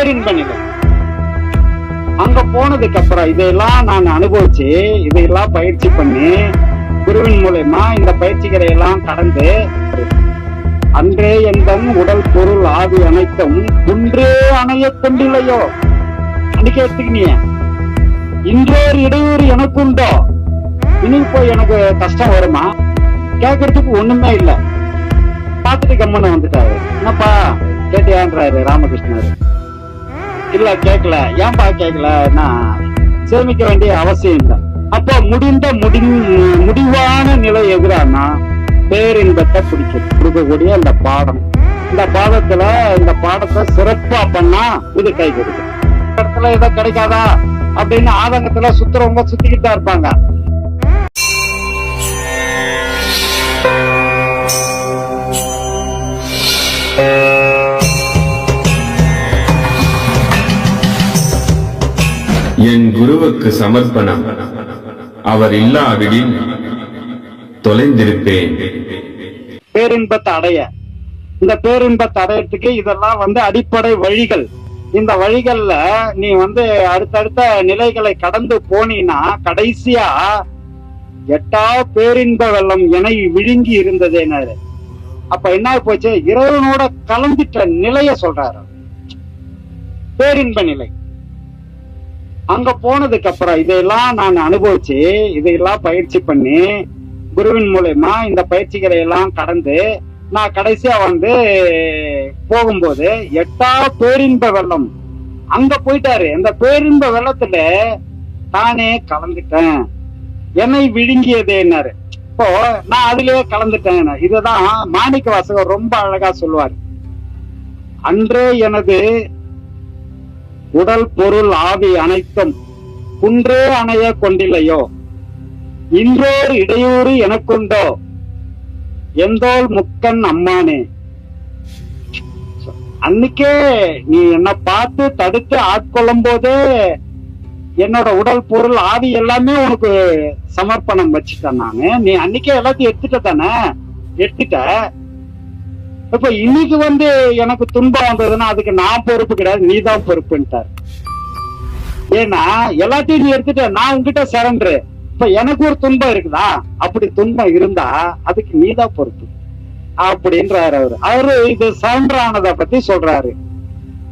பேரின்ப நிலை. அங்க போனதுக்கு அப்புறம் இதையெல்லாம் நான் அனுபவிச்சு இதையெல்லாம் பயிற்சி பண்ணி குருவின் மூலயமா இந்த பயிற்சிகளை எல்லாம் கடந்து அன்றே எந்தம் உடல் பொருள் ஆதி அனைத்தும் குன்றே அணைய கொண்டில்லையோ? அன்னைக்கு எடுத்துக்கினிய. இன்றோர் இடையூறு எனக்கு உண்டோ இனி போய் எனக்கு கஷ்டம் வருமா? கேட்கறதுக்கு ஒண்ணுமே இல்ல. பார்த்துட்டு கம்மன்னு வந்துட்டாரு. என்னப்பா கேட்டியான்றாரு ராமகிருஷ்ணர். இல்ல கேட்கல ஏன்பா கேட்கலன்னா சேமிக்க வேண்டிய அவசியம் இல்லை. அப்போ முடிந்த முடி முடிவான நிலை எதிரானா? பேரின்பத்தை பிடிக்கும். கொடுக்கக்கூடிய இந்த பாடம். இந்த பாடத்துல இந்த பாடத்தை சிறப்பா பண்ணா இது கை கொடுக்கும். இடத்துல இதை கிடைக்காதா? அப்படின்னு ஆதங்கத்துல சுத்துறவங்க சுத்திக்கிட்டு தான் இருப்பாங்க. என் குருவுக்கு சமர்ப்பணம். அவர் இல்லாவிடில் தொலைந்திருப்பேன். பேரின்பத்தை அடைய இந்த பேரின்பத்தை அடையறதுக்கு இதெல்லாம் வந்து அடிப்படை வழிகள். இந்த வழிகள்ல நீ வந்து அடுத்தடுத்த நிலைகளை கடந்து போனீன்னா கடைசியா எட்டா பேரின்ப வெள்ளம் என விழுங்கி இருந்ததேனாரு அப்ப என்ன போச்சு? இறைவனோட கலந்துட்ட நிலைய சொல்றாரு. பேரின்ப நிலை. அங்க போனதுக்கு அப்புறம் இதையெல்லாம் நான் அனுபவிச்சு இதையெல்லாம் பயிற்சி பண்ணி குருவின் மூலயமா இந்த பயிற்சிகளை எல்லாம் கடந்து நான் கடைசியா வந்து போகும்போது எட்டா பேரின்ப வெள்ளம். அங்க போயிட்டாரு. இந்த பேரின்ப வெள்ளத்துல தானே கலந்துட்டேன். என்னை விழுங்கியதேன்னாரு இப்போ நான் அதுலயே கலந்துட்டேன். இதுதான் மாணிக்க வாசகர் ரொம்ப அழகா சொல்லுவார். அன்றே எனது உடல் பொருள் ஆவி அனைத்தும் குன்றே அணைய கொண்டில்லையோ? இன்றோர் இடையூறு எனக்குண்டோ? எந்தோல் முக்கன் அம்மானே? அன்னைக்கே நீ என்ன பார்த்து தடுத்து ஆட்கொள்ளும் போதே என்னோட உடல் பொருள் ஆவி எல்லாமே உனக்கு சமர்ப்பணம் வச்சுட்டேன் நானு. நீ அன்னைக்கே எல்லாத்தையும் எடுத்துட்ட தானே? எடுத்துட்ட. இப்ப இன்னைக்கு வந்து எனக்கு துன்பம் வந்ததுன்னா அதுக்கு நான் பொறுப்பு கிடையாது. நீ தான் பொறுப்புன்ட்டார். ஏன்னா எல்லாத்தையும் நீ எடுத்துட்ட நான் உங்ககிட்ட சரண்டரு இப்ப எனக்கு ஒரு துன்பம் இருக்குதா? அப்படி துன்பம் இருந்தா அதுக்கு நீ தான் பொறுப்பு. அப்படின்றாரு அவரு. அவரு இது சரண்டர் ஆனதை பத்தி சொல்றாரு.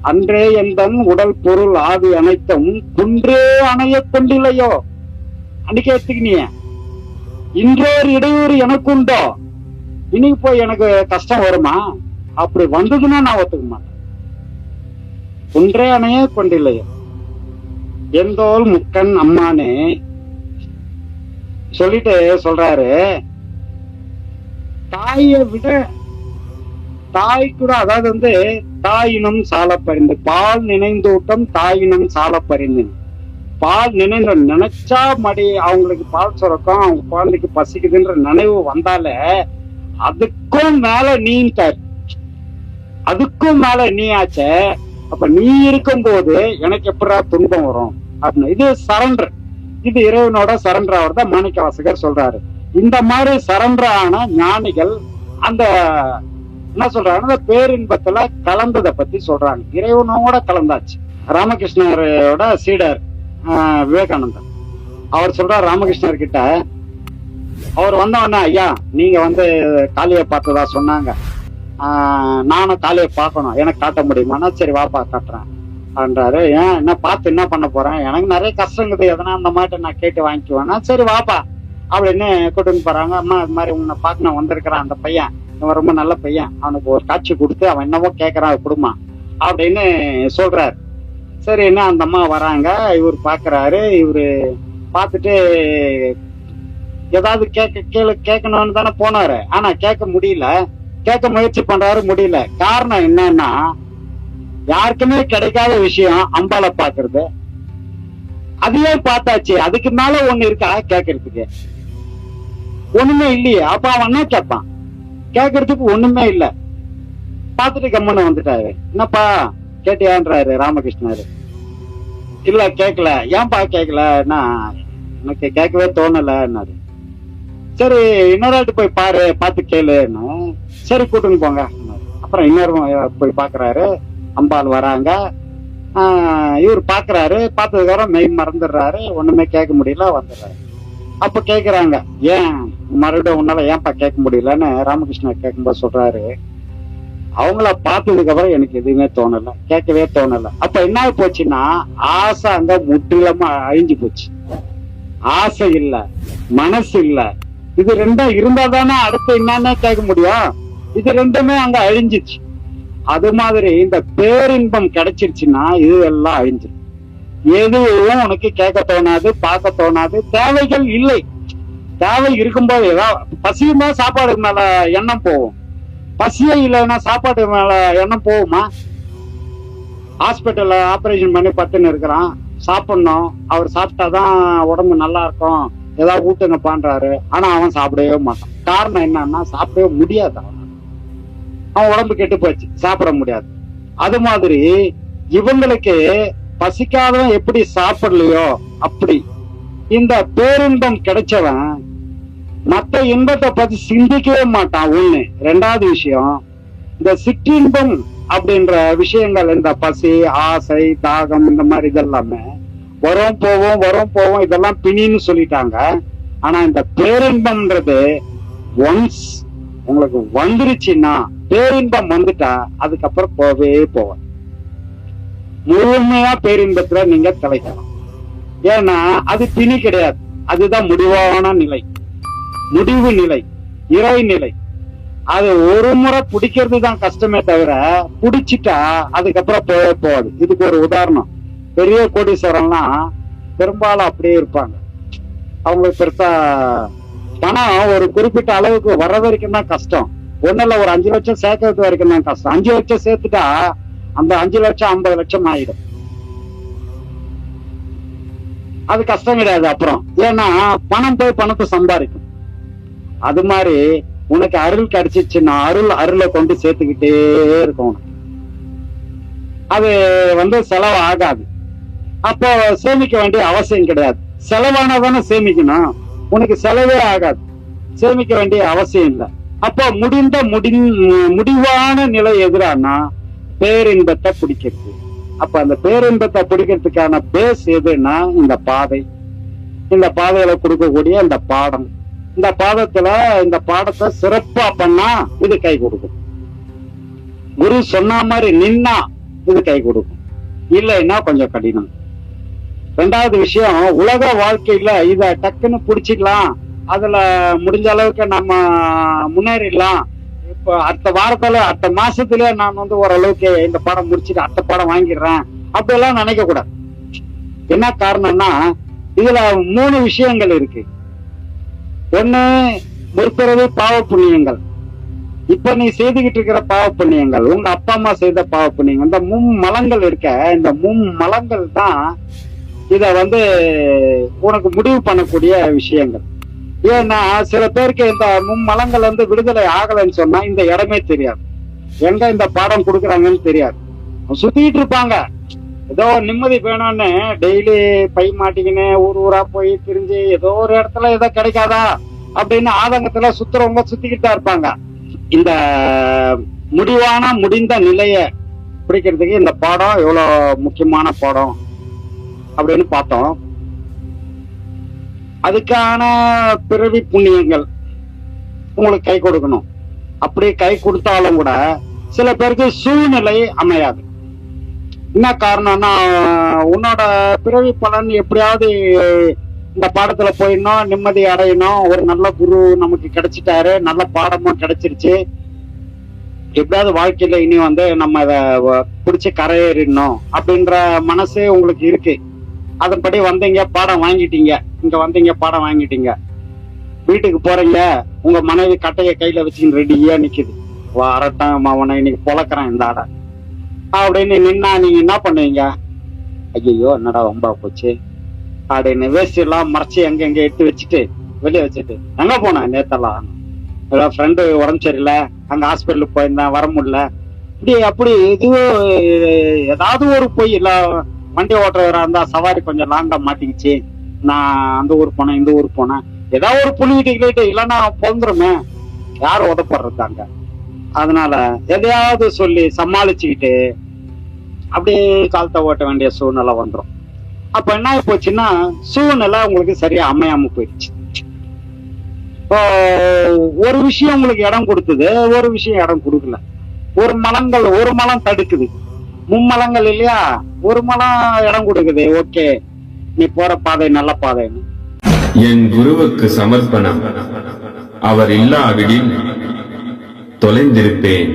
அன்றே எந்தன் உடல் பொருள் ஆவி அனைத்தும் குன்றே அணைய கொண்டில்லையோ? அன்னைக்கு எடுத்துக்கினிய. இன்றோர் இடையூறு எனக்கு உண்டோ இன்னைக்கு போய் எனக்கு கஷ்டம் வருமா? அப்படி வந்ததுன்னா நான் ஒத்துக்க மாட்டேன். குன்றே அணையே கொண்டில்லையோ. எந்தோல் முக்கன் அம்மானே சொல்லிட்டு சொல்றாரு. தாயை விட தாய் கூட அதாவது வந்து தாயினம் சால பறிந்து பால் நினைந்தூட்டம் தாயினம் சால பறிந்து பால் நினைந்த நினைச்சா மடி அவங்களுக்கு பால் சுரக்கும் அவங்க குழந்தைக்கு பசிக்குதுன்ற நினைவு வந்தாலே அதுக்கும் மேல நீன்ட்டார் அதுக்கும் மேல நீ ஆச்சே அப்ப நீ இருக்கும்போது எனக்கு எப்படா துன்பம் வரும்? அப்படின்னு. இது சரண்டர் இது இறைவனோட சரண்டர் அவர் தான் மாணிக்க வாசகர் சொல்றாரு. இந்த மாதிரி சரண்டர் ஆன ஞானிகள் அந்த என்ன சொல்றாங்க அந்த பேரின்பத்துல கலந்ததை பத்தி சொல்றாங்க. இறைவனோட கலந்தாச்சு. ராமகிருஷ்ணரோட சீடர் ஆஹ், விவேகானந்தர். அவர் சொல்றார் ராமகிருஷ்ணர் கிட்ட அவர் வந்தவொடனே ஐயா நீங்க வந்து காளியை பார்த்ததா? சொன்னாங்க. நானும் காளியை பார்க்கணும். எனக்கு காட்ட முடியுமானா? சரி வாப்பா காட்டுறேன். அப்படின்றாரு. ஏன்? என்ன பார்த்து என்ன பண்ண போறேன்? எனக்கு நிறைய கஷ்டங்குது எதனா அந்த மாதிரி நான் கேட்டு வாங்கிக்குவேன்னா சரி வாப்பா அப்படின்னு கூட்டின்னு போறாங்க. அம்மா இது மாதிரி உன்னை பார்க்க நான் வந்திருக்கிறான். அந்த பையன் இவன் ரொம்ப நல்ல பையன். அவனுக்கு ஒரு காட்சி கொடுத்து அவன் என்னவோ கேட்கறான் அது கொடுமா? அப்படின்னு சொல்றாரு. சரி என்ன அந்த அம்மா வராங்க. இவர் பாக்குறாரு. இவரு பார்த்துட்டு ஏதாவது கேட்க கேளு கேட்கணும்னு தானே போனாரு. ஆனா கேட்க முடியல. கேட்க முயற்சி பண்றாரு முடியல. காரணம் என்னன்னா யாருக்குமே கிடைக்காத விஷயம் அம்பால பாக்குறது அதையே பார்த்தாச்சு. அதுக்கு மேல ஒண்ணு இருக்கா? கேட்கறதுக்கு. ஒண்ணுமே இல்லையே. அப்ப அவன் என்ன கேட்பான்? கேக்குறதுக்கு ஒண்ணுமே இல்ல. பார்த்துட்டு கம்மன்னு வந்துட்டாரு. என்னப்பா கேட்டியான்றாரு ராமகிருஷ்ணாரு. இல்ல கேட்கல. ஏன்பா கேட்கலன்னா எனக்கு கேட்கவே தோணலன்னாரு. சரி இன்னொரு ஆட்டு போய் பாரு பார்த்து கேளுன்னு சரி கூட்டுன்னு போங்க. அப்புறம் இன்னொரு போய் பாக்குறாரு அம்பாள் வராங்க. இவர் பாக்குறாரு பார்த்ததுக்கப்புறம் மெய் மறந்துடுறாரு. ஒண்ணுமே கேட்க முடியல வந்துடுறாரு. அப்ப கேக்குறாங்க ஏன்? மறுபடியும் உன்னால ஏன்பா கேட்க முடியலன்னு ராமகிருஷ்ணா கேட்கும்போது சொல்றாரு. அவங்கள பார்த்ததுக்கு அப்புறம் எனக்கு எதுவுமே தோணல. கேட்கவே தோணல. அப்ப என்ன போச்சுன்னா ஆசை அங்க முற்றிலுமா அழிஞ்சு போச்சு. ஆசை இல்ல மனசு இல்ல. இது ரெண்டும் இருந்தா தானே அடுத்து என்னன்னு கேட்க முடியும்? இது ரெண்டுமே அங்க அழிஞ்சிச்சு அது மாதிரி இந்த பேரின்பம் கிடைச்சிருச்சுன்னா இது எல்லாம் அழிஞ்சிரும். எதுவும் உனக்கு கேட்க தோணாது பார்க்க தோணாது. தேவைகள் இல்லை. தேவை இருக்கும்போது ஏதாவது பசியுமா சாப்பாடு மேல எண்ணம் போகும்? பசியே இல்லைன்னா சாப்பாடு மேல எண்ணம் போகுமா? ஹாஸ்பிட்டல்ல ஆபரேஷன் பண்ணி பத்துன்னு இருக்கிறான். சாப்பிடணும். அவர் சாப்பிட்டாதான் உடம்பு நல்லா இருக்கும். ஏதாவது ஊட்டுங்க பண்றாரு ஆனா அவன் சாப்பிடவே மாட்டான். காரணம் என்னன்னா சாப்பிடவே முடியாது அவன். அவன் உடம்பு கெட்டு போச்சு. சாப்பிட முடியாது. அது மாதிரி இவங்களுக்கு பசிக்காதவன் எப்படி சாப்பிடலையோ அப்படி. இந்த பேரின்பம் கிடைச்சவன் மத்த இன்பத்தை பத்தி சிந்திக்கவே மாட்டான் ஒண்ணு. ரெண்டாவது விஷயம் இந்த சிற்றின்பம் அப்படின்ற விஷயங்கள் இந்த பசி ஆசை தாகம் இந்த மாதிரி இதெல்லாமே வரும் போவோம் வரும் போவோம் இதெல்லாம் பிணின்னு சொல்லிட்டாங்க. ஆனா இந்த பேரின்பம்ன்றது ஒன்ஸ் உங்களுக்கு வந்துருச்சுன்னா பேரின்பம் வந்துட்டா அதுக்கப்புறம் போவே போவாது முழுமையா பேரின்பத்துல நீங்க தலைக்கலாம் ஏன்னா அது பிணி கிடையாது. அதுதான் முடிவான நிலை. முடிவு நிலை. இறை நிலை. அது ஒரு முறை பிடிக்கிறது தான் கஷ்டமே தவிர பிடிச்சிட்டா அதுக்கப்புறம் போவே போகாது. இதுக்கு ஒரு உதாரணம். பெரிய கோடீஸ்வரன்லாம் பெரும்பாலும் அப்படியே இருப்பாங்க. அவங்களுக்கு பெருசா பணம் ஒரு குறிப்பிட்ட அளவுக்கு வர வரைக்கும் தான் கஷ்டம். ஒண்ணுல ஒரு அஞ்சு லட்சம் சேர்க்கறது வரைக்கும் தான் கஷ்டம். அஞ்சு லட்சம் சேர்த்துட்டா அந்த அஞ்சு லட்சம் ஐம்பது லட்சம் ஆயிடும். அது கஷ்டம் கிடையாது அப்புறம். ஏன்னா பணம் போய் பணத்தை சம்பாதிக்கும். அது மாதிரி உனக்கு அருள் கிடைச்சிச்சுன்னா அருள் அருளை கொண்டு சேர்த்துக்கிட்டே இருக்கும் அது வந்து செலவு ஆகாது. அப்போ சேமிக்க வேண்டிய அவசியம் கிடையாது. செலவானதானே சேமிக்கணும். உனக்கு செலவே ஆகாது. சேமிக்க வேண்டிய அவசியம் இல்லை. அப்போ முடிந்த முடி முடிவான நிலை எதிரானா? பேரின்பத்தை பிடிக்கிறது. அப்ப அந்த பேரின்பத்தை பிடிக்கிறதுக்கான பேஸ் எதுன்னா இந்த பாதை. இந்த பாதையில கொடுக்கக்கூடிய இந்த பாடம். இந்த பாதத்துல இந்த பாடத்தை சிறப்பா பண்ணா இது கை கொடுக்கும். குரு சொன்ன மாதிரி நின்னா இது கை கொடுக்கும். இல்லைன்னா கொஞ்சம் கடினம். ரெண்டாவது விஷயம் உலக வாழ்க்கையில இத டக்குன்னு பிடிச்சிக்கலாம். அதுல முடிஞ்ச அளவுக்கு நம்ம முன்னேறிடலாம். இப்ப அடுத்த வாரத்துல அடுத்த மாசத்துல நான் வந்து ஓரளவுக்கு இந்த பாடம் முடிச்சுட்டு அடுத்த பாடம் வாங்கிடுறேன். அப்படியெல்லாம் நினைக்க கூடாது என்ன காரணம்னா இதுல மூணு விஷயங்கள் இருக்கு. ஒண்ணு முற்பிறவி பாவ புண்ணியங்கள் இப்ப நீ செய்துகிட்டு இருக்கிற பாவ புண்ணியங்கள் உங்க அப்பா அம்மா செய்த பாவ புண்ணியங்கள் இந்த மும் மலங்கள் இருக்க இந்த மும் மலங்கள் தான் இத வந்து உனக்கு முடிவு பண்ணக்கூடிய விஷயங்கள். ஏன்னா சில பேருக்கு இந்த மும்மலங்கள் வந்து விடுதலை ஆகலைன்னு சொன்னா இந்த இடமே தெரியாது. எங்க இந்த பாடம் கொடுக்குறாங்கன்னு தெரியாது. சுத்திட்டு இருப்பாங்க. ஏதோ நிம்மதி வேணும்னு டெய்லி பை மாட்டிக்கின்னு ஊர் ஊரா போய் திரிஞ்சு ஏதோ ஒரு இடத்துல ஏதோ கிடைக்காதா அப்படின்னு ஆதங்கத்துல சுத்துறவங்க சுத்திக்கிட்டு தான் இருப்பாங்க. இந்த முடிவான முடிந்த நிலைய பிடிக்கிறதுக்கு இந்த பாடம் எவ்வளவு முக்கியமான பாடம்? அப்படின்னு பார்த்தோம். அதுக்கான பிறவி புண்ணியங்கள் உங்களுக்கு கை கொடுக்கணும். அப்படி கை கொடுத்தாலும் கூட சில பேருக்கு சூழ்நிலை அமையாது. என்ன காரணம்னா உன்னோட பிறவி பலன் எப்படியாவது இந்த பாடத்துல போயிடணும் நிம்மதி அடையணும். ஒரு நல்ல குரு நமக்கு கிடைச்சிட்டாரு நல்ல பாடமும் கிடைச்சிருச்சு. எப்படியாவது வாழ்க்கையில இனி வந்து நம்ம இத வ- பிடிச்சு கரையேறிடணும் அப்படின்ற மனசு உங்களுக்கு இருக்கு. அதன்படி வந்தீங்க பாடம் வாங்கிட்டீங்க. இங்க வந்தீங்க பாடம் வாங்கிட்டீங்க. வீட்டுக்கு போறீங்க உங்க மனைவி கட்டைய கையில வச்சுக்கிட்டு ரெடியா நிக்குது. வா அரட்டம் அவனை இன்னைக்கு பொழக்கிறேன் இந்த ஆடை. அப்படின்னு நின்னா நீங்க என்ன பண்ணுவீங்க? ஐயோ என்னடா ரொம்ப போச்சு. அப்படின்னு வேஸ்ட் எல்லாம் மறைச்சு எங்க எங்க எடுத்து வச்சுட்டு வெளியே வச்சுட்டு எங்க போனேன் நேத்தெல்லாம்? ஏதோ ஃப்ரெண்டு உடம்பு சரியில்லை அங்க ஹாஸ்பிட்டலுக்கு போயிருந்தேன் வர முடியல. இப்படி அப்படி இதுவும் ஏதாவது ஒரு போய் எல்லாம் வண்டி ஓட்டுறவரா இருந்தா சவாரி கொஞ்சம் லாங்கா மாட்டிக்கிச்சு. நான் அந்த ஊர் போனேன் இந்த ஊர் போனேன். ஏதாவது ஒரு புள்ளி கிட்ட இல்லைன்னா பிறந்துருமே. யார் உதப்படுறதாங்க அதனால எதையாவது சொல்லி சமாளிச்சுக்கிட்டு அப்படியே காலத்தை ஓட்ட வேண்டிய சூழ்நிலை வந்துடும் அப்ப என்ன ஆகி போச்சுன்னா சூழ்நிலை உங்களுக்கு சரியா அமையாம போயிடுச்சு. இப்போ ஒரு விஷயம் உங்களுக்கு இடம் கொடுத்தது ஒரு விஷயம் இடம் கொடுக்கல. ஒரு மலங்கள் ஒரு மலம் தடுக்குது. மும்மலங்கள் இல்லையா ஒரு மலம் இடம் கொடுக்குது ஓகே. நீ போற பாதை நல்ல பாதை. என் குருவுக்கு சமர்ப்பணம். அவர் இல்லாவிடில் தொலைந்திருப்பேன்.